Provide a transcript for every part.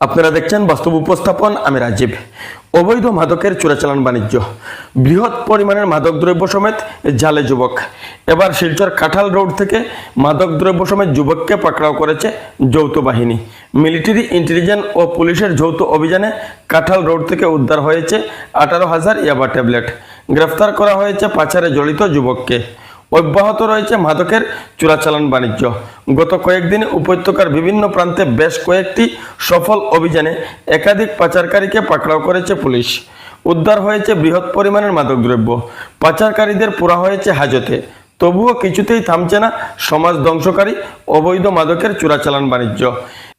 আপনারা দেখছেন বাস্তব উপস্থাপন, আমি রাজীব। অবৈধ মাদকের চোরাচালান বাণিজ্য। বৃহৎ পরিমাণের মাদক দ্রব্য সমেত জালে যুবক। এবার শিলচর কাঁঠাল রোড থেকে মাদক দ্রব্য সমেত যুবককে পাকড়াও করেছে যৌথ বাহিনী। মিলিটারি ইন্টেলিজেন্স ও পুলিশের যৌথ অভিযানে কাঁঠাল রোড থেকে উদ্ধার হয়েছে আঠারো হাজার ইয়াবা ট্যাবলেট। গ্রেফতার করা হয়েছে পাচারে জড়িত যুবককে। অব্যাহত রয়েছে মাদকের চোরাচালান বাণিজ্য। গত কয়েকদিনে উপত্যকার বিভিন্ন প্রান্তে বেশ কয়েকটি সফল অভিযানে একাধিক পাচারকারীকে পাকড়াও করেছে পুলিশ। উদ্ধার হয়েছে বৃহৎ পরিমাণের মাদকদ্রব্য। পাচারকারীদের পোড়া হয়েছে হাজতে। তবুও কিছুতেই থামছে না সমাজ ধ্বংসকারী অবৈধ মাদকের চোরাচালান বাণিজ্য।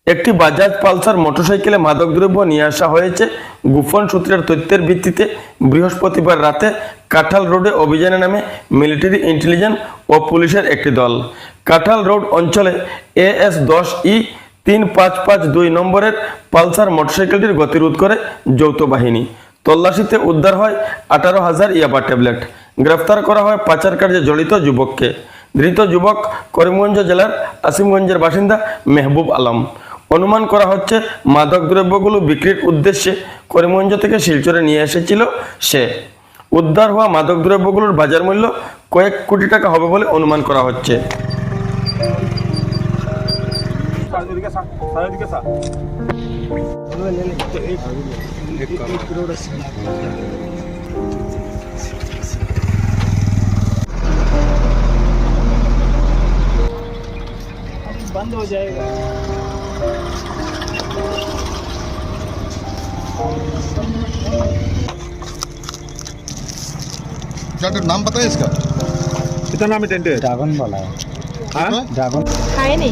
একটি বাজাজ পালসার মোটরসাইকেলে মাদকদ্রব্য নিয়ে আসা হয়েছে। গোপন সূত্রের তথ্যের ভিত্তিতে বৃহস্পতিবার রাতে কাঁঠাল রোডে অভিযানে নামে মিলিটারি ইন্টেলিজেন্স ও পুলিশের একটি দল। কাঁঠাল রোড অঞ্চলে এএস দশ ই তিন পাঁচ পাঁচ দুই নম্বরের পালসার মোটরসাইকেলটির গতিরোধ করে যৌথ বাহিনী। তল্লাশিতে উদ্ধার হয় আঠারো হাজার ইয়াবা ট্যাবলেট। গ্রেফতার করা হয় পাচার কার্যে জড়িত যুবককে। ধৃত যুবক করিমগঞ্জ জেলার আসিমগঞ্জের বাসিন্দা মেহবুব আলম। অনুমান করা হচ্ছে মাদক দ্রব্যগুলো বিক্রির উদ্দেশ্যে করিমগঞ্জ থেকে শিলচরে নিয়ে এসেছিল সে উদ্ধার হওয়া মাদক দ্রব্যগুলোর বাজার মূল্য কয়েক কোটি টাকা হবে বলে অনুমান করা হচ্ছে बंद हो जाएगा क्या नाम पता है इसका? कितना नाम है टेंट ड्रैगन वाला है। हाँ? ड्रैगन? खाए नहीं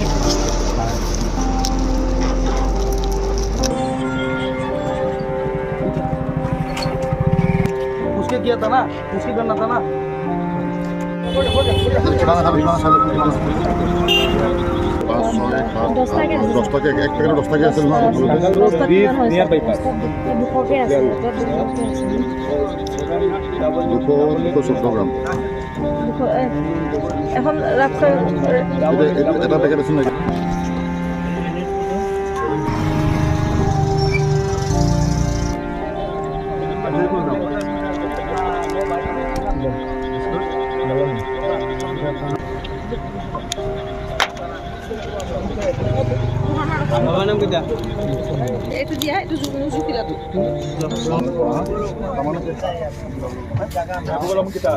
उसके किया था ना? उसके करना था ना? দশ প্যাকেট চৈধ্য গ্রাম। এখন এটা- এটা- আছে পেকেট এইটো দিয়া জুখিলা kita